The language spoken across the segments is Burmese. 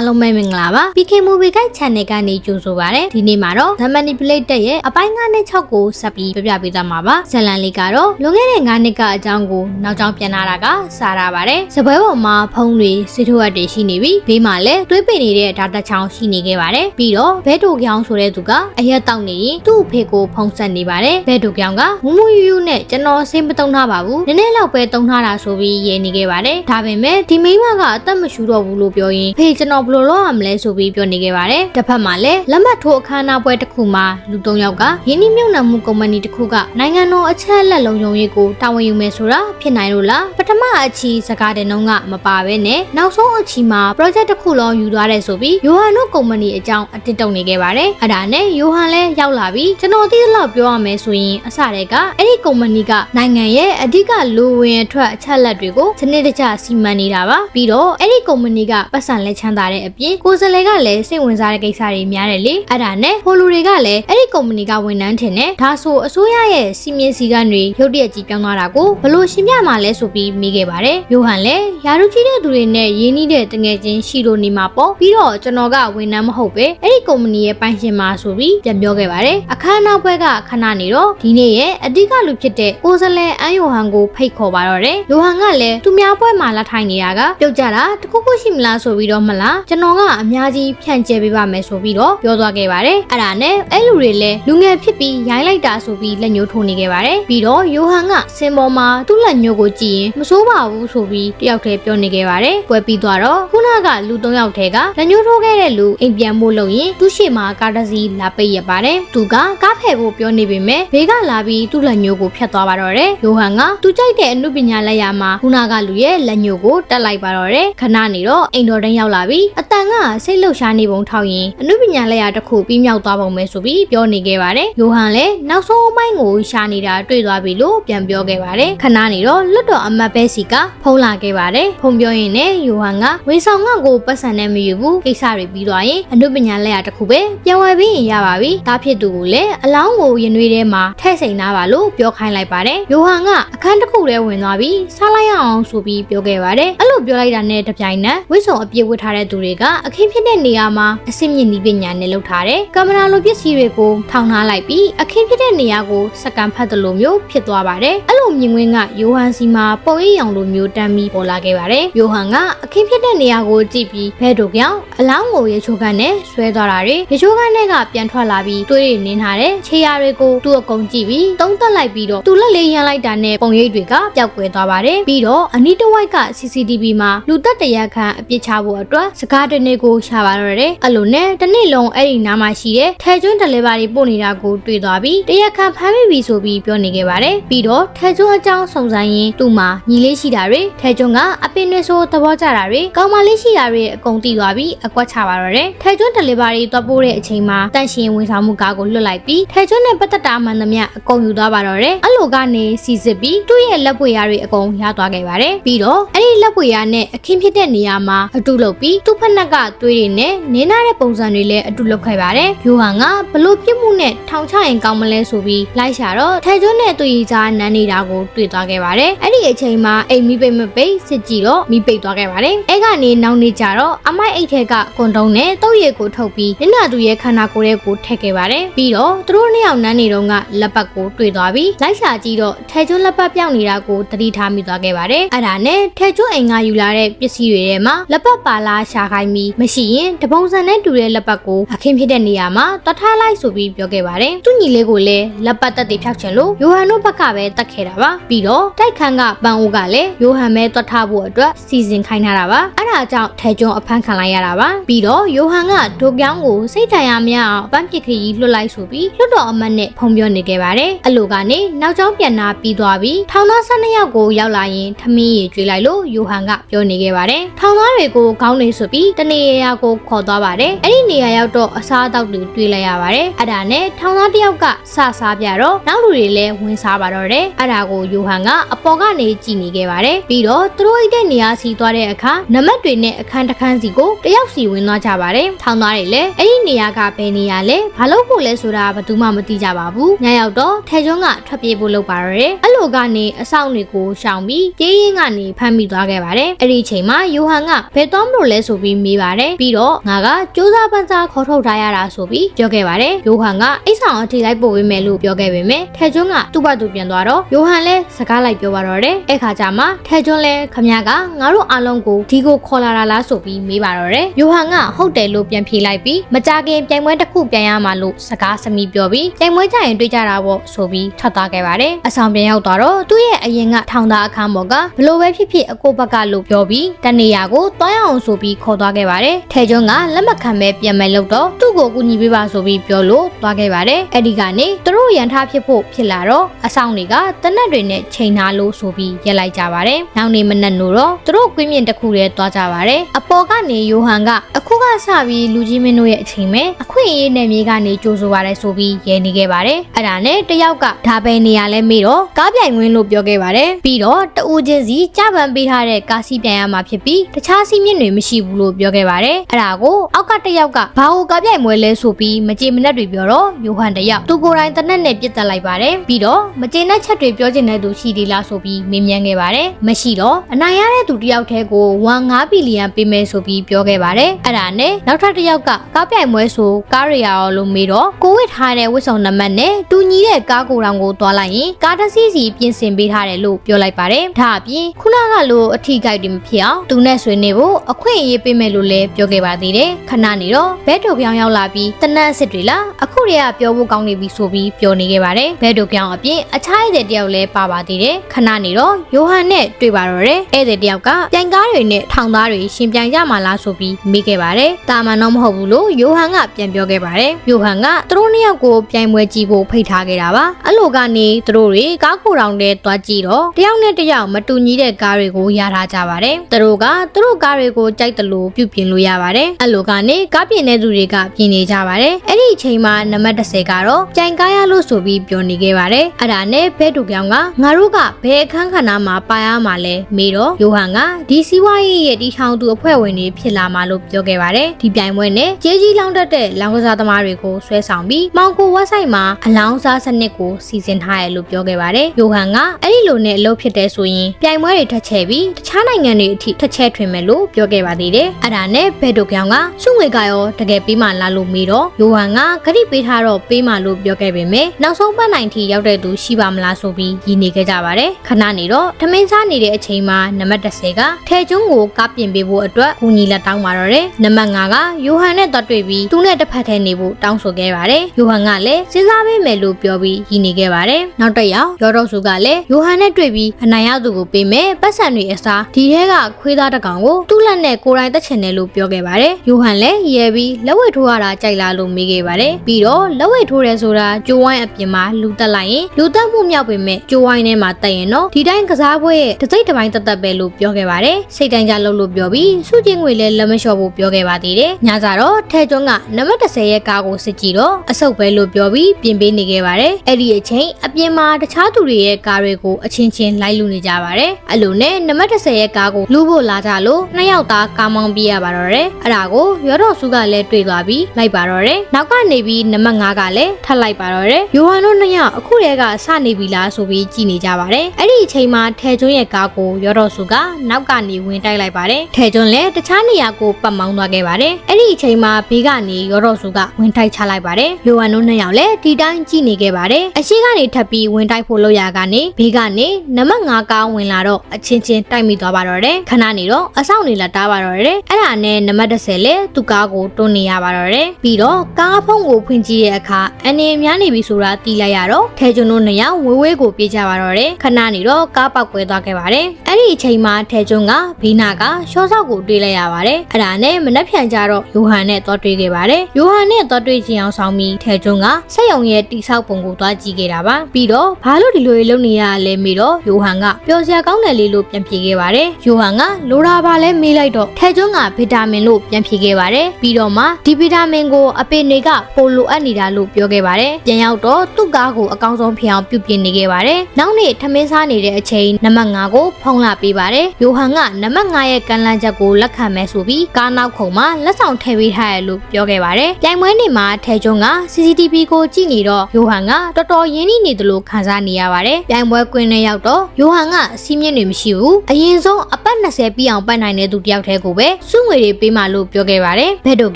အားလုံးပဲမင်္ဂလာပါ PK Movie Guide Channel ကနေကြိုဆိုပါရစေဒီနေ့မှာတော့ The Manipulated ရဲ့အပိုင်း9နဲ့6ကိုဆက်ပြီးပြပြပေးသွားမှာပါဇလန်လေးကတော့လွန်ခဲ့တဲ့9နှစ်ကအကြောင်းကိုနောက်ကြောင်းပြန်လာတာကစားရပါတယ်စပွဲပေါ်မှာဖုံးတွေစစ်ထုတ်အပ်တွေရှိနေပြီးဘေးမှာလည်းတွေးပိနေတဲ့ဓာတ်တချောင်းရှိနေခဲ့ပါတယ်ပြီးတော့ဘဲတိုကြောင်ဆိုတဲ့သူကအရက်တောက်နေရင်သူ့အဖေကိုဖုံးဆက်နေပါတယ်ဘဲတိုကြောင်ကမူမူယူယူနဲ့ကျွန်တော်စိတ်မတုံထားပါဘူးနည်းနည်းလောက်ပဲတုံထားတာဆိုပြီးရေနေခဲ့ပါတယ်ဒါပေမဲ့ဒီမိန်းမကအသက်မရှူတော့ဘူးလို့ပြောရင်ဖေကျွန်တော်ဘယ်လိုလုပ်ရမလဲဆိုပြီးပြောနေခဲ့ပါတယ်တစ်ဖက်မှာလည်းလက်မှတ်ထိုးအခမ်းအနားပွဲတစ်ခုမှာလူ၃ယောက်ကယင်းနှမြုံနှံမှုကုမ္ပဏီတစ်ခုကနိုင်ငံတော်အချက်အလက်လုံခြုံရေးကိုတာဝန်ယူမယ်ဆိုတာဖြစ်နိုင်လို့လားပထမအချီစကားတဲ့နှုန်းကမပါဘဲနဲ့နောက်ဆုံးအချီမှာ project တစ်ခုလုံးယူသွားတယ်ဆိုပြီးယိုဟန်တို့ကုမ္ပဏီအကြောင်းအတစ်တုံနေခဲ့ပါတယ်အဲ့ဒါနဲ့ယိုဟန်လည်းရောက်လာပြီးကျွန်တော်သိသလောက်ပြောရမယ်ဆိုရင်အစတည်းကအဲ့ဒီကုမ္ပဏီကနိုင်ငံရဲ့အဓိကလူဝင်အထွက်အချက်အလက်တွေကိုစနစ်တကျစီမံနေတာပါပြီးတော့အဲ့ဒီကုမ္ပဏီကပတ်စံလက်ချမ်းသာတဲ့အပြင်ကိုယ်စားလှယ်ကလည်းစိတ်ဝင်စားတဲ့ကိစ္စတွေများတယ်လေအဲ့ဒါနဲ့ဟိုလူတွေကလည်းအဲ့ဒီကုမ္ပဏီကဝန်ထမ်းထင်တယ်ဒါဆိုအစိုးရရဲ့စီမင်းစည်းကမ်းတွေရုတ်တရက်ကြီးပြောင်းသွားတာကိုဘလို့ရှင်းပြမှာလဲဆိုပြီးမိခဲ့ပါတယ်ယိုဟန်လည်းယာရုကြီးတဲ့သူတွေနဲ့ရင်းနှီးတဲ့တငယ်ချင်းရှိလို့နေမှာပေါ့ပြီးတော့ကျွန်တော်ကဝန်ထမ်းမဟုတ်ပဲအဲ့ဒီကုမ္ပဏီရဲ့ပိုင်ရှင်မှာဆိုပြီးပြန်ပြောခဲ့ပါတယ်အခမ်းအနားပွဲကခဏနေတော့ဒီနေ့ရဲ့အဓိကလူဖြစ်တဲ့ကိုစလဲအန်ယိုဟန်ကိုဖိတ်ခေါ်ပါတော့တယ်ယိုဟန်ကလည်းသူများပွဲမှာလက်ထိုင်နေတာကပြုတ်ကြတာတခုခုရှိမလားဆိုပြီးတော့မလားကျွန်တော်ကအများကြီးဖြန့်ကျဲပေးပါမယ်ဆိုပြီးတော့ပြောသွားခဲ့ပါတယ်အဲ့ဒါနဲ့အဲ့လူတွေလည်းလူငယ်ဖြစ်ပြီးရိုင်းလိုက်တာဆိုပြီးလက်ညှိုးထိုးနေခဲ့ပါတယ်ပြီးတော့ယိုဟန်ကစင်ပေါ်မှာသူ့လက်ညှိုးကိုကြည့်ရင်မစိုးပါဘူးဆိုပြီးတယောက်တည်းပြောနေခဲ့ပါတယ်ပွဲပြီးသွားတော့ခုနကလူ၃ယောက်ထဲကလက်ညှိုးထိုးခဲ့တဲ့လူအိမ်ပြန်ဖို့လုပ်ရင်သူ့ရှေ့မှာကားတစ်စီးလာပိတ်ရပါတယ်သူကကားဖယ်ဖို့ပြောနေပေမဲ့ဘေးကလာပြီးသူ့လက်ညှိုးကိုဖျက်သွားပါတော့တယ်ယိုဟန်ကသူကြိုက်တဲ့အမှုပညာလက်ရာမှာခုနကလူရဲ့လက်ညှိုးကိုတက်လိုက်ပါတော့တယ်ခဏနေတော့အိမ်တော်တန်းရောက်လာပြီးအတန်ကစိတ်လှုပ်ရှားနေပုံထောက်ရင်အမှုပညာလက်ရာတစ်ခုပြီးမြောက်သွားပုံပဲဆိုပြီးပြောနေခဲ့ပါတယ်ယိုဟန်လည်းနောက်ဆုံးအပိုင်းကိုရှာနေတာတွေ့သွားပြီလို့ပြန်ပြောခဲ့ပါတယ်ခဏနေတော့လွတ်တော်အမတ်ပဲစီကဖုံးလာခဲ့ပါတယ်ဖုံပြောရင်လည်းယိုဟန်ကဝေဆောင်ငေါကိုပတ်စံနဲ့မယူဘူးကိစ္စတွေပြီးသွားရင်အမှုပညာလက်ရာတစ်ခုပဲပြန်ဝယ်ပြီးရင်ရပါပြီတားဖြစ်သူကိုလည်းအလောင်းကိုရင်ွေးထဲမှာထည့်စိန်သားပါလို့ပြောခိုင်းလိုက်ပါတယ်ယိုဟန်ကအခန်းတစ်ခုထဲဝင်သွားပြီးစားလိုက်ရအောင်ဆိုပြီးပြောခဲ့ပါတယ်အဲ့လိုပြောလိုက်တာနဲ့တပြိုင်နက်ဝိဆုံအပြည့်ဝတ်ထားတဲ့သူတွေက အခင်းဖြစ်တဲ့နေရာမှာအစစ်မြင့်နည်းပညာနဲ့လုပ်ထားတဲ့ကင်မရာလိုပစ္စည်းတွေကိုထောင်ထားလိုက်ပြီးအခင်းဖြစ်တဲ့နေရာကိုစကန်ဖတ်တယ်လို့မျိုးဖြစ်သွားပါတယ်အဲ့လိုမြင်ကွင်းကယိုဟန်စီမှာပုံရိပ်ရောင်လိုမျိုးတမ်းပြီးပေါ်လာခဲ့ပါတယ်ယိုဟန်ကအခင်းဖြစ်တဲ့နေရာကိုကြည့်ပြီးဘဲတို့ကြောင်အလောင်းကိုရေချိုးကန်နဲ့ဆွဲသွားတာတွေရေချိုးကန်နဲ့ကပြန်ထွက်လာပြီးတွေးရနင်းထားတဲ့ခြေရာတွေကိုသူ့အကုန်ကြည့်ပြီးတုံးတက်လိုက်ပြီးတော့သူလက်လေးရန်လိုက်တာနဲ့ပုံရိပ်တွေကပျောက်ကွယ်သွားပါတယ်ပြီးတော့အနီးတစ်ဝိုက်က CCTV မှာလူသက်တရက်ခန့်အပြစ်ချဖို့အတွက်စကားတနေ့ကိုရှာပါတော့တယ်အဲ့လိုနဲ့တစ်နေ့လုံးအဲ့ဒီနားမှာရှိတဲ့ထဲကျွန်း delivery ပို့နေတာကိုတွေ့သွားပြီးတရက်ခန့်ဖမ်းမိပြီဆိုပြီးပြောနေခဲ့ပါတယ်ပြီးတော့ထဲကျွန်းအကြောင်းစုံစမ်းရင်းသူ့မှာညီလေးရှိတာတွေထဲကျွန်းကအပင်တွေဆိုသဘောကျတာတွေကောင်းမလေးရှိတာတွေအကုန်သိသွားပြီးအကွက်ချပါတော့တယ်ထဲကျွန်း delivery သွားပို့တဲ့အချိန်မှာတန့်ရှင်ဝန်ဆောင်မှုကားကိုလွတ်လိုက်ပြီးထဲကျွန်းနဲ့ပတ်သက်တာမှန်သမျှအကုန်ယူသွားပါတော့တယ်အဲ့လိုကနေစီစစ်ပြီးသူ့ရဲ့လက်ပွေရတွေအကုန်ရသွားခဲ့ပါတယ်ပြီးတော့အဲ့ဒီလက်ပွေရနဲ့အခင်းဖြစ်တဲ့နေရာမှာအတူလုပ်ပြီးသူ့ဖက်နှက်ကသွေးတွေနဲ့နင်းနာတဲ့ပုံစံတွေလည်းအတူလုပ်ခဲ့ပါတယ်ယိုဟန်ကဘလို့ပြစ်မှုနဲ့ထောင်ချရင်ကောင်းမလဲဆိုပြီးလိုက်ရှာတော့ထဲကျွန်းနဲ့သူ့ရီကြားနန်းနေတာကိုတွေ့သွားခဲ့ပါတယ်အဲ့ဒီအချိန်မှာအိမ်မိပိတ်မပိတ်စစ်ကြည့်တော့မိပိတ်သွားခဲ့ပါတယ်အဲ့ကနေနောက်နေကြတော့အမိုက်အိတ်ထဲကကွန်တုံးနဲ့တုပ်ရည်ကိုထုတ်ပြီးနင်နာသူရဲ့ခန္ဓာကိုယ်ရဲ့ကိုထည့်ခဲ့ပါတယ်ပြီးတော့သူတို့နှစ်ယောက်နန်းနေတော့ကလက်ပတ်ကိုတွေ့သွားပြီးလိုက်ရှာကြည့်တော့ထဲကျွန်းလက်ပတ်ပြောင်းနေတာကိုသတိထားမိသွားခဲ့ပါတယ်အဲ့ဒါနဲ့ထဲကျွန်းအိမ်ကယူလာတဲ့ပစ္စည်းတွေထဲမှာလက်ပတ်ပါလာရှာခိုင်းပြီးမရှိရင်တပုံစံနဲ့တူတဲ့လက်ပတ်ကိုအခင်းဖြစ်တဲ့နေရာမှာတထားလိုက်ဆိုပြီးပြောခဲ့ပါတယ်သူညီလေးကိုလည်းလက်ပတ်တက်တွေဖြောက်ချင်လို့ယိုဟန်တို့ဘက်ကပဲတက်ခဲ့တာပါပြီးတော့တိုက်ခန်းကပန်အိုးကလည်းယိုဟန်ပဲတွတ်ထားဖို့အတွက်စီစဉ်ခိုင်းထားတာပါအဲ့ဒါကြောင့်ထဲကျွန်းအဖမ်းခံလိုက်ရတာပါပြီးတော့ယိုဟန်ကဒိုပြောင်းကိုစိတ်ထိုင်ရမရအောင်ပန်းပစ်ခရီးလွတ်လိုက်ဆိုပြီးလွတ်တော်အမတ်နဲ့ဖုံပြောနေခဲ့ပါတယ်အလိုကနေနောက်ကျောင်းပြန်လာပြီးသွားပြီးထောင်သား၁၂ယောက်ကိုရောက်လာရင်ထမင်းရည်ကျွေးလိုက်လို့ယိုဟန်ကပြောနေခဲ့ပါတယ်ထောင်သားတွေကိုခေါင်းနေဆိုပြီးတနေရာကိုခေါ်သွားပါတယ်အဲ့ဒီနေရာရောက်တော့အစားအသောက်တွေတွေ့လိုက်ရပါတယ်အဲ့ဒါနဲ့ထောင်သားတစ်ယောက်ကစစားပြတော့နောက်လူတွေလည်းဝင်စားပါတော့တယ်အဲ့ဒါကိုယိုဟန်ကအပေါ်ကနေကြည့်နေခဲ့ပါတယ်ပြီးတော့သူတို့အိတ်တဲ့နေရာစီသွားတဲ့အခါနမတ်တွေနဲ့အခန်းတစ်ခန်းစီကိုတယောက်စီဝင်သွားကြပါတယ်ထောင်သားတွေလည်းအဲ့ဒီ နေရာကဘယ်နေရာလဲဘာလို့ဖို့လဲဆိုတာဘယ်သူမှမသိကြပါဘူးညရောက်တော့ထဲကျွန်းကထွက်ပြေးဖို့လုပ်ပါတော့တယ်အဲ့လိုကနေအဆောင်တွေကိုရှောင်ပြီးပြေးရင်းကနေဖမ်းမိသွားခဲ့ပါတယ်အဲ့ဒီအချိန်မှာယိုဟန်ကဘယ်သွားမလို့လဲဆိုပြီးပြီးမေးပါတယ်ပြီးတော့ငါကစူးစမ်းပန်းစားခေါ်ထုတ်ထားရတာဆိုပြီးပြောခဲ့ပါတယ်ယိုဟန်ကအိတ်ဆောင်အထိလိုက်ပို့ပေးမယ်လို့ပြောခဲ့ပေမဲ့ထဲကျွန်းကသူ့ဘသူပြန်သွားတော့ယိုဟန်လည်းစကားလိုက်ပြောပါတော့တယ်အဲ့ခါကျမှထဲကျွန်းလည်းခမရကငါတို့အားလုံးကိုဒီကိုခေါ်လာတာလားဆိုပြီးမေးပါတော့တယ်ယိုဟန်ကဟုတ်တယ်လို့ပြန်ဖြေလိုက်ပြီးမကြခင်ပြိုင်ပွဲတစ်ခုပြန်ရမှာလို့စကားစမီပြောပြီးပြိုင်ပွဲကြရင်တွေ့ကြတာပေါ့ဆိုပြီးထွက်သွားခဲ့ပါတယ်အဆောင်ပြန်ရောက်သွားတော့သူ့ရဲ့အရင်ကထောင်သားအခန်းပေါ်ကဘလို့ပဲဖြစ်ဖြစ်အကိုဘက်ကလို့ပြောပြီးတနေရာကိုတွားရအောင်ဆိုပြီးခေါ်သွားခဲ့ပါတယ်ထဲကျွန်းကလက်မခံပဲပြန်မဲ့လို့တော့သူ့ကိုကူညီပေးပါဆိုပြီးပြောလို့သွားခဲ့ပါတယ်အဲ့ဒီကနေသူတို့ရန်ထားဖြစ်ဖို့ဖြစ်လာတော့အဆောင်တွေကတနက်တွေနဲ့ချိန်ထားလို့ဆိုပြီးရက်လိုက်ကြပါတယ်နောက်နေ့မနက်လို့တော့သူတို့ကွင်းမြင့်တစ်ခုတည်းသွားကြပါတယ်အပေါ်ကနေယိုဟန်ကအခုကစပြီးလူကြီးမင်းတို့ရဲ့အချိန်မဲ့အခွင့်အရေးနယ်မြေကနေကြိုးဆိုပါတယ်ဆိုပြီးရဲနေခဲ့ပါတယ်အဲ့ဒါနဲ့တယောက်ကဒါပဲနေရာလဲမေးတော့ကားပြိုင်ဝင်လို့ပြောခဲ့ပါတယ်ပြီးတော့တူချင်းစီကြပန်ပေးထားတဲ့ကားစီးပြိုင်ရမှာဖြစ်ပြီးတခြားစီးမြင့်တွေမရှိဘူးလို့ပြောခဲ့ပါတယ်အဲ့ဒါကိုအောက်ကတယောက်ကဘာကိုကားပြိုင်မွဲလဲဆိုပြီးမကြေမနက်တွေပြောတော့ယိုဟန်တယောက်သူကိုယ်တိုင်တနက်နဲ့ပြစ်တက်လိုက်ပါတယ်ပြီးတော့မကြေနပ်ချက်တွေပြောချင်တဲ့သူရှိသေးလားဆိုပြီးမေးမြန်းခဲ့ပါတယ်မရှိတော့အနိုင်ရတဲ့သူတယောက်တည်းကို1.5ဘီလီယံပေးမယ်ဆိုပြီးပြောခဲ့ပါတယ်အဲ့ဒါနဲ့နောက်ထပ်တစ်ယောက်ကကားပြိုင်ပွဲဆိုကားရရအောင်လို့မေးတော့ကိုဝစ်ထားတဲ့ဝစ်ဆောင်နံပါတ်နဲ့တူညီတဲ့ကားကိုယ်တောင်ကိုသွားလိုက်ရင်ကားတစ်စီးစီပြင်ဆင်ပေးထားတယ်လို့ပြောလိုက်ပါတယ်ဒါအပြင်ခုနကလိုအထီးကိုက်တွေမဖြစ်အောင်သူနဲ့ဆွေးနေဖို့အခွင့်အရေးပေးမယ်လို့လည်းပြောခဲ့ပါသေးတယ်ခဏနေတော့ဘဲတို့ပြောင်းရောက်လာပြီးတနတ်အစ်စ်တွေလားအခုတည်းကပြောဖို့ကောင်းနေပြီဆိုပြီးပြောနေခဲ့ပါတယ်ဘဲတို့ပြောင်းအပြင်အခြားဧည့်သည်တယောက်လည်းပါပါသေးတယ်ခဏနေတော့ယိုဟန်နဲ့တွေ့ပါတော့တယ်ဧည့်သည်တယောက်ကပြိုင်ကားတွေနဲ့ထောင်သားတွေရှင်ပြိုင်ကြမှာလားဆိုပြီးမေးခဲ့ပါတယ်တာမန်တော့မဟုတ်ဘူးလို့ယိုဟန်ကပြန်ပြောခဲ့ပါတယ်ယိုဟန်ကသူတို့နှစ်ယောက်ကိုပြိုင်ပွဲကြည့်ဖို့ဖိတ်ထားခဲ့တာပါအဲ့လိုကနေသူတို့တွေကားကိုတောင်တဲ့သွားကြည့်တော့တယောက်နဲ့တယောက်မတူညီတဲ့ကားတွေကိုရထားကြပါတယ်သူတို့ကသူတို့ကားတွေကိုကြိုက်တယ်လို့ပြုပြင်လို့ရပါတယ်အဲ့လိုကနေကားပြင်တဲ့သူတွေကပြင်နေကြပါတယ်အဲ့ဒီအချိန်မှာနံပါတ်30ကတော့ကြိုင်ကားရလို့ဆိုပြီးပြောနေခဲ့ပါတယ်အဲ့ဒါနဲ့ဘဲတူပြောင်ကငါတို့ကဘယ်အခန်းခဏမှာပါရမှာလဲမေးတော့ယိုဟန်ကဒီစီဝါရေးရဲ့တီထောင်သူအဖွဲ့ဝင်တွေဖြစ်လာမှာလို့ပြောခဲ့ပါတယ်ဒီပြိုင်ပွဲနဲ့ကြေးကြီးလောင်းတက်တဲ့လောင်းကစားသမားတွေကိုဆွဲဆောင်ပြီးမောင်ကိုဝက်ဆိုင်မှာအလောင်းစားစနစ်ကိုစီစဉ်ထားရလို့ပြောခဲ့ပါတယ်ယိုဟန်ကအဲ့ဒီလိုနဲ့အလုပ်ဖြစ်တဲ့ဆိုရင်ပြိုင်ပွဲတွေထက်ချဲပြီးတခြားနိုင်ငံတွေအထိထက်ချဲထွင်မယ်လို့ပြောခဲ့ပါသေးတယ်အဲ့ဒါနဲ့ဘဲတူပြောင်ကစုငွေကရောတကယ်ပေးမှလာလို့မေးတော့ယိုဟန်ကဂရိပေးထားတော့ပေးမှလို့ပြောခဲ့ပေမဲ့နောက်ဆုံးပတ်နိုင်ထိရောက်တဲ့သူရှိပါမလားဆိုပြီးရည်နေခဲ့ကြပါတယ်ခဏနေတော့ထမင်းစားနေတဲ့အချိန်မှာနံပါတ်30ကထဲကျွန်းကိုကားပြင်ပေးဖို့အတွက်ကူညီလက်တောင်းပါတော့တယ်နံပါတ်5ကယိုဟန်နဲ့တော့တွေ့ပြီးသူနဲ့တစ်ဖက်ထဲနေဖို့တောင်းဆိုခဲ့ပါတယ်ယိုဟန်ကလည်းစဉ်းစားပေးမယ်လို့ပြောပြီးရည်နေခဲ့ပါတယ်နောက်တစ်ယောက်ရောတော့စုကလည်းယိုဟန်နဲ့တွေ့ပြီးအနိုင်ရသူကိုပေးမယ်ပတ်စံတွေအစားဒီထဲကခွေးသားတစ်ကောင်ကိုသူ့လက်နဲ့ကိုယ်တိုင်တက်ချင်တယ်လို့ပြောခဲ့ပါတယ်ယိုဟန်လည်းရဲပြီးလက်ဝဲထိုးရတာကြိုက်လားလို့မေးခဲ့ပါတယ်ပြီးတော့လက်ဝဲထိုးတယ်ဆိုတာကြိုးဝိုင်းအပြင်မှာလူတက်လိုက်ရင်လူတက်မှုမြောက်ပေမဲ့ကြိုးဝိုင်းထဲမှာတက်ရင်တော့ဒီတိုင်းကစားပွဲရဲ့တစ်စိတ်တစ်ပိုင်းတက်တက်ပဲလို့ပြောခဲ့ပါတယ်စိတ်တိုင်းကြလို့လို့ပြောပြီးစုချင်းငွေလည်းလက်မလျှော့ဖို့ပြောခဲ့ပါသေးတယ်ညစာတော့ထဲကျွန်းကနံပါတ်30ရဲ့ကားကိုစစ်ကြည့်တော့အဆုပ်ပဲလို့ပြောပြီးပြင်ပေးနေခဲ့ပါတယ်အဲ့ဒီအချိန်အပြင်မှာတခြားသူတွေရဲ့ကားတွေကိုအချင်းချင်းလိုက်လူနေကြပါတယ်အဲ့လိုနဲ့နံပါတ်30ရဲ့ကားကိုလူဖို့လာကြလို့နှစ်ယောက်သားကားမောင်းပြရပါတော့တယ်အဲ့ဒါကိုရောတော့စုကလည်းတွေ့သွားပြီးလိုက်ပါတော့တယ်နောက်ကနေပြီးနံပါတ်5ကလည်းထပ်လိုက်ပါတော့တယ်ယိုဟန်တို့နှစ်ယောက်အခုတည်းကစနေပြီလားဆိုပြီးကြည်နေကြပါတယ်အဲ့ဒီအချိန်မှာထဲကျွန်းရဲ့ကားကိုရောတော့စုကနောက်ကနေဝင်တိုက်လိုက်ပါတယ်ထဲကျွန်းလည်းတခြားနေရာကိုပတ်မောင်းသွားခဲ့ပါတယ်အဲ့ဒီအချိန်မှာဘေးကနေရောတော့စုကဝင်တိုက်ချလိုက်ပါတယ်ယိုဟန်တို့နှစ်ယောက်လည်းဒီတိုင်းကြည်နေခဲ့ပါတယ်အရှိကနေထပ်ပြီးဝင်တိုက်ဖို့လုပ်ရကနေဘေးကနေနံပါတ်5ကားဝင်လာတော့အချင်းချင်းတိုက်မိသွားပါတော့တယ်ခဏနေတော့အဆောင်နေလာတားပါတော့တယ်အဲ့ဒါနဲ့နံပါတ်30လဲသူကားကိုတွန်းနေရပါတော့တယ်ပြီးတော့ကားဖုံးကိုဖွင့်ကြည့်တဲ့အခါအနေများနေပြီဆိုတာသိလိုက်ရတော့ထဲကျွန်းတို့နှစ်ယောက်ဝေးဝေးကိုပြေးကြပါတော့တယ်ခဏနေတော့ကားပောက်ကွဲသွားခဲ့ပါတယ်အဲ့ ဒီအချိန်မှာထဲကျွန်းကဘေးနာကရှော့ဆောက်ကိုတွေးလိုက်ရပါတယ်အဲ့ဒါနဲ့မနှက်ဖြန်ကြတော့ယိုဟန်နဲ့တော့တွေးခဲ့ပါတယ်ယိုဟန်နဲ့တော့တွေးချင်အောင်ဆောင်ပြီးထဲကျွန်းကစက်ရုံရဲ့တိဆောက်ပုံကိုသွားကြည့်ခဲ့တာပါပြီးတော့ဘာလို့ဒီလိုလေးလုပ်နေရလဲမေးတော့ယိုဟန်ကပျော်စရာကောင်းတယ်လေးလို့ပြန်ပြေခဲ့ပါတယ်ယိုဟန်ကလိုရာပါလဲမေးလိုက်တော့ထဲကျွန်းကဗီတာမင်လို့ပြန်ဖြေခဲ့ပါတယ်ပြီးတော့မှဒီဗီတာမင်ကိုအပေတွေကပိုလိုအပ်နေတာလို့ပြောခဲ့ပါတယ်ပြန်ရောက်တော့သူ့ကားကိုအကောင်းဆုံးဖြစ်အောင်ပြုပြင်နေခဲ့ပါတယ်နောက်နေ့ထမင်းစားနေတဲ့အချိန်နံပါတ်5ကိုဖုံးလာပေးပါတယ်ယိုဟန်ကနံပါတ်9ရဲ့ကန်လန်းချက်ကိုလက်ခံမဲဆိုပြီးကားနောက်ခုံမှာလက်ဆောင်ထည့်ပေးထားရလို့ပြောခဲ့ပါတယ်ပြိုင်ပွဲနေ့မှာထဲကျွန်းက CCTV ကိုကြည့်နေတော့ယိုဟန်ကတော်တော်ရင်းနှီးနေတယ်လို့ခံစားနေရပါတယ်ပြိုင်ပွဲကွင်းထဲရောက်တော့ယိုဟန်ကစီးမြင့်တွေမရှိဘူးအရင်ဆုံးအပတ်20ပြီးအောင်ပတ်နိုင်တဲ့သူတယောက်တည်းကိုပဲစုငွေတွေပေးမှလို့ပြောခဲ့ပါတယ်ဘဲတို့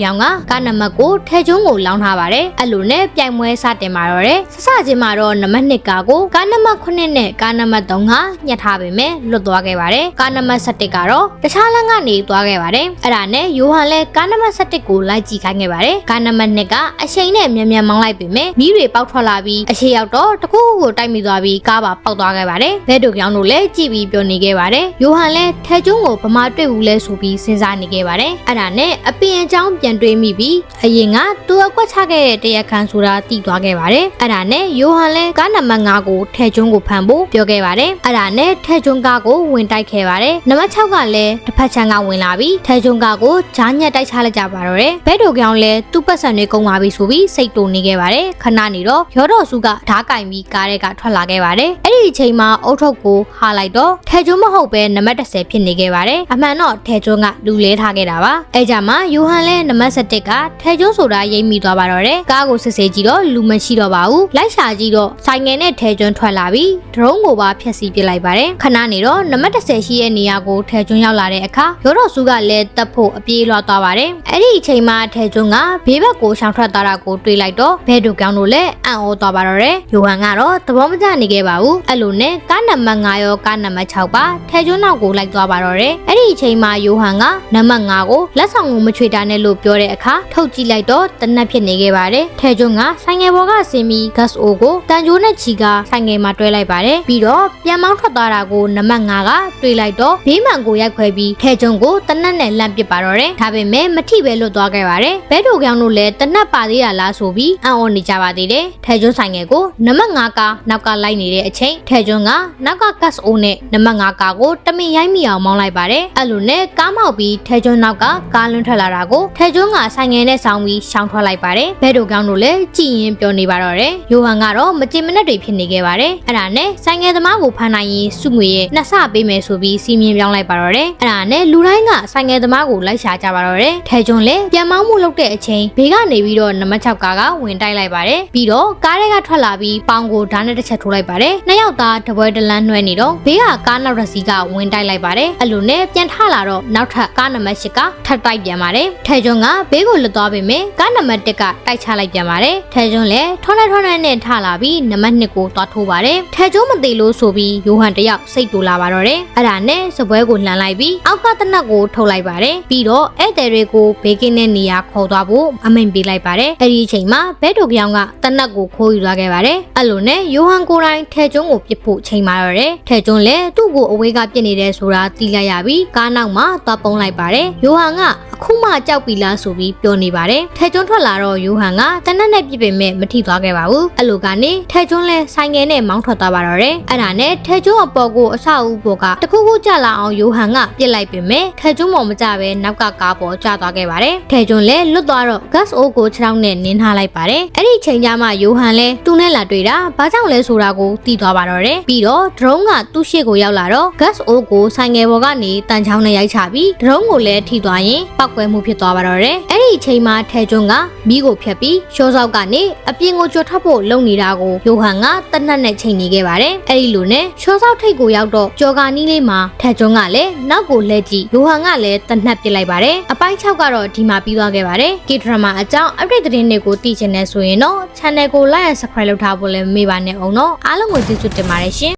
ပြောင်ကကားနံပါတ်ကိုထဲကျွန်းကိုလောင်းထားပါတယ်အဲ့လိုနဲ့ပြိုင်ပွဲစတင်มาတော့တယ်စစချင်းမှာတော့နံပါတ်2ကားကိုကားနံပါတ်9နဲ့ကားနံပါတ်3ကညှက်ထားပေမဲ့လွတ်သွားခဲ့ပါတယ်ကားနံပါတ်7ကတော့တခြားလမ်းကနေသွားခဲ့ပါတယ်အဲ့ဒါနဲ့ယိုဟန်လည်းကားနံပါတ်7ကိုလိုက်ကြည့်ခိုင်းခဲ့ပါတယ်ကားနံပါတ်2ကအချိန်နဲ့မြန်မြန်မောင်းလိုက်ပေမဲ့မီးတွေပေါက်ထွက်လာပြီးအရှိရောက်တော့တကူးကိုတိုက်မိသွားပြီးကားပါပေါက်သွားခဲ့ပါတယ်ဘဲတို့ကြောင်တို့လည်းကြည့်ပြီးပြောနေခဲ့ပါတယ်ယိုဟန်လည်းထဲကျွန်းကိုဗမာတွေ့ဘူးလဲဆိုပြီးစဉ်းစားနေခဲ့ပါတယ်အဲ့ဒါနဲ့အပင်အကြောင်းပြန်တွေးမိပြီးအရင်ကသူအကွက်ချခဲ့တဲ့တရားခံဆိုတာသိသွားခဲ့ပါတယ်အဲ့ဒါနဲ့ယိုဟန်လည်းကားနံပါတ်5ကိုထဲကျွန်းကိုဖမ်းဖို့ပြောခဲ့ပါတယ်အဲ့ဒါနဲ့ထဲကျွန်းကားကိုဝင်တိုက်ခဲ့ပါတယ်နံပါတ်6ကလည်းတစ်ဖက်ချမ်းကဝင်လာပြီးထဲကျွန်းကားကိုဂျားညက်တိုက်ချလိုက်ကြပါတော့တယ်ဘဲတို့ကြောင်လည်းသူ့ပတ်စံတွေကုန်ပါပြီဆိုပြီးစိတ်တူနေခဲ့ပါတယ်ခဏနေတော့ရောတော်စုကဓားကင်ပြီးကားထဲကထွက်လာခဲ့ပါတယ်အဲ့ဒီအချိန်မှာအုတ်ထုတ်ကိုဟာလိုက်တော့ထဲကျွန်းမဟုတ်ပဲနံပါတ်10ဖြစ်နေခဲ့ပါတယ်အမှန်တော့ထဲကျွန်းကလူလဲထားခဲ့တာပါအဲကြမှာယိုဟန်လဲနံပါတ်7ကထဲကျွန်းဆိုတာရိမ့်မိသွားပါတော့တယ်ကားကိုစစ်ဆေးကြည့်တော့လူမရှိတော့ပါဘူးလိုက်ရှာကြည့်တော့ဆိုင်ငယ်နဲ့ထဲကျွန်းထွက်လာပြီးဒရုန်းကိုပါဖျက်ဆီးပစ်လိုက်ပါတယ်ခဏနေတော့နံပါတ်10ရှိရဲ့နေရာကိုထဲကျွန်းရောက်လာတဲ့အခါရောတော်စုကလည်းတပ်ဖို့အပြေးလွှားသွားပါတယ်အဲ့ဒီအချိန်မှာထဲကျွန်းကဘေးဘက်ကိုရှောင်ထွက်သွားတာကိုတွေးလိုက်တော့ဘဲတို့ကောင်းတို့လည်းအံ့ဩသွားပါတော့တယ်ယိုဟန်ကတော့သဘောမကျနေခဲ့ပါဘူးအဲ့လိုနဲ့ကားနံပါတ်9ရောကားနံပါတ်6ပါထဲကျွန်းနောက်ကိုလိုက်သွားပါတော့တယ်အဲ့ဒီအချိန်မှာယိုဟန်ကနံပါတ်9ကိုလက်ဆောင်ကိုမချွေတာနဲ့လို့ပြောတဲ့အခါထုတ်ကြည့်လိုက်တော့တနက်ဖြစ်နေခဲ့ပါတယ်ထဲကျွန်းကဆိုင်ငယ်ပေါ်ကဆင်းပြီး gas o ကိုတန်ကြိုးနဲ့ချီကဆိုင်ငယ်မှာတွဲလိုက်ပါတယ်ပြီးတော့ပြန်မောင်းထွက်သွားတာကိုနံပါတ်9ကတွေးလိုက်တော့ဘေးမှန်ကိုရိုက်ခွဲပြီးထဲကျွန်းကိုတနက်နဲ့လန့်ပစ်ပါတော့တယ်ဒါပေမဲ့မထိပဲလွတ်သွားခဲ့ပါတယ်ဘဲတို့ကြောင်တို့လည်းတနက်ပါသေးရလားဆိုပြီးအံ့ဩနေကြပါသေးတယ်ထဲကျွန်းဆိုင်ငယ်ကိုနံပါတ်9ကနောက်ကလိုက်နေတဲ့အချိန်ထဲကျွန်းကနောက်က gas o နဲ့နံပါတ်9ကာကိုတမင်ရိုက်မိအောင်မောင်းလိုက်ပါတယ်အဲ့လိုနဲ့ကားမောက်ပြီးထဲကျွန်းနောက်ကကားလွန်းထွက်လာတာကိုထဲကျွန်းကဆိုင်ငယ်နဲ့ဆောင်းပြီးရှောင်ထွက်လိုက်ပါတယ်ဘဲတို့ကောင်းတို့လည်းကြည်ရင်ပြောနေပါတော့တယ်ယိုဟန်ကတော့မကြင်မနဲ့တွေဖြစ်နေခဲ့ပါတယ်အဲ့ဒါနဲ့ဆိုင်ငယ်သမားကိုဖမ်းနိုင်ရင်စုငွေရဲ့နှစ်ဆပေးမယ်ဆိုပြီးစီမင်းပြောင်းလိုက်ပါတော့တယ်အဲ့ဒါနဲ့လူတိုင်းကဆိုင်ငယ်သမားကိုလိုက်ရှာကြပါတော့တယ်ထဲကျွန်းလည်းပြန်မောင်းမှုလုပ်တဲ့အချိန်ဘေးကနေပြီးတော့နံပါတ်6ကားကဝင်တိုက်လိုက်ပါတယ်ပြီးတော့ကားတွေကထွက်လာပြီးပေါင်ကိုဓာတ်နဲ့တစ်ချက်ထိုးလိုက်ပါတယ်နှစ်ယောက်သားတပွဲတလန်းနှွဲနေတော့ဘေးကကားနောက်တစ်စီးကဝင်တိုက်လိုက်ပါတယ်အဲ့လိုနဲ့ပြန်ထလာတော့နောက်ထပ်ကားနံပါတ်8ကထပ်တိုက်ပြန်ပါတယ်ထဲကျွန်းကဘေးကိုလွတ်သွားပေမဲ့ကားနံပါတ်1ကတိုက်ချလိုက်ပြန်ပါတယ်ထဲကျွန်းလည်းထွန်းနဲ့ထွန်းနဲ့နဲ့ထလာပြီးနံပါတ်2ကိုသွားထိုးပါတယ်ထဲကျွန်းမသေးလို့ဆိုပြီးယိုဟန်တယောက်စိတ်တူလာပါတော့တယ်အဲ့ဒါနဲ့စပွဲကိုလှန်လိုက်ပြီးအောက်ကတနက်ကိုထုတ်လိုက်ပါတယ်ပြီးတော့ဧည့်သည်တွေကိုဘေးကင်းတဲ့နေရာခေါ်သွားဖို့အမိန်ပေးလိုက်ပါတယ်အဲ့ဒီအချိန်မှာဘဲတို့ကြောင်ကတနက်ကိုခိုးယူသွားခဲ့ပါတယ်အဲ့လိုနဲ့ယိုဟန်ကိုတိုင်းထဲကျွန်းကိုပြစ်ဖို့ချိန်မာတော့တယ်ထဲကျွန်းလည်းသူ့ကိုအဝေးကပြစ်နေတယ်ဆိုတာသိလိုက်ရပြီးကားနောက်မှာသွားပုံးလိုက်ပါတယ်ယိုဟန်ကအခုမှကြောက်ပြီလားဆိုပြီးပြောနေပါတယ်ထဲကျွန်းထွက်လာတော့ယိုဟန်ကတနက်နဲ့ပြစ်ပေမဲ့မထိသွားခဲ့ပါဘူးအဲ့လိုကနေထဲကျွန်းလဲဆိုင်ငယ်နဲ့မောင်းထွက်သွားပါတော့တယ်အဲ့ဒါနဲ့ထဲကျွန်းအပေါ်ကိုအဆောက်အဦပေါ်ကတခုခုကျလာအောင်ယိုဟန်ကပြစ်လိုက်ပေမဲ့ထဲကျွန်းပေါ်မကျပဲနောက်ကကားပေါ်ကျသွားခဲ့ပါတယ်ထဲကျွန်းလဲလွတ်သွားတော့ gas o ကိုခြေထောက်နဲ့နင်းထားလိုက်ပါတယ်အဲ့ဒီချိန်ကျမှယိုဟန်လဲသူ့နဲ့လာတွေ့တာဘာကြောင့်လဲဆိုတာကိုသိသွားပါတော့တယ်ပြီးတော့ drone ကသူ့ရှေ့ကိုရောက်လာတော့ gas o ကိုဆိုင်ငယ်ပေါ်ကနေတန်ချောင်းနဲ့ရိုက်ချပြီး drone ကိုလည်းထိသွားရင်ပောက်ကွဲမှုဖြစ်သွားပါတော့တယ်အဲ့ဒီအချိန်မှာထဲကျွန်းကမီးကိုဖျက်ပြီးရှော့ဆောက်ကနေအပြင်ကိုကြွထွက်ဖို့လုပ်နေတာကိုယိုဟန်ကတနတ်နဲ့ချိန်နေခဲ့ပါတယ်အဲ့ဒီလိုနဲ့ရှော့ဆောက်ထိတ်ကိုရောက်တော့ကြော်ကာနီးလေးမှာထဲကျွန်းကလည်းနောက်ကိုလှည့်ကြည့်ယိုဟန်ကလည်းတနတ်ပစ်လိုက်ပါတယ်အပိုင်း6ကတော့ဒီမှာပြီးသွားခဲ့ပါတယ်ကေဒရမာအကြောင်း update သတင်းတွေကိုသိချင်နေဆိုရင်တော့ channel ကို like and subscribe လုပ်ထားဖို့လည်းမမေ့ပါနဲ့အောင်နော်အားလုံးကိုကျေးဇူးတင်ပါတယ်ရှင်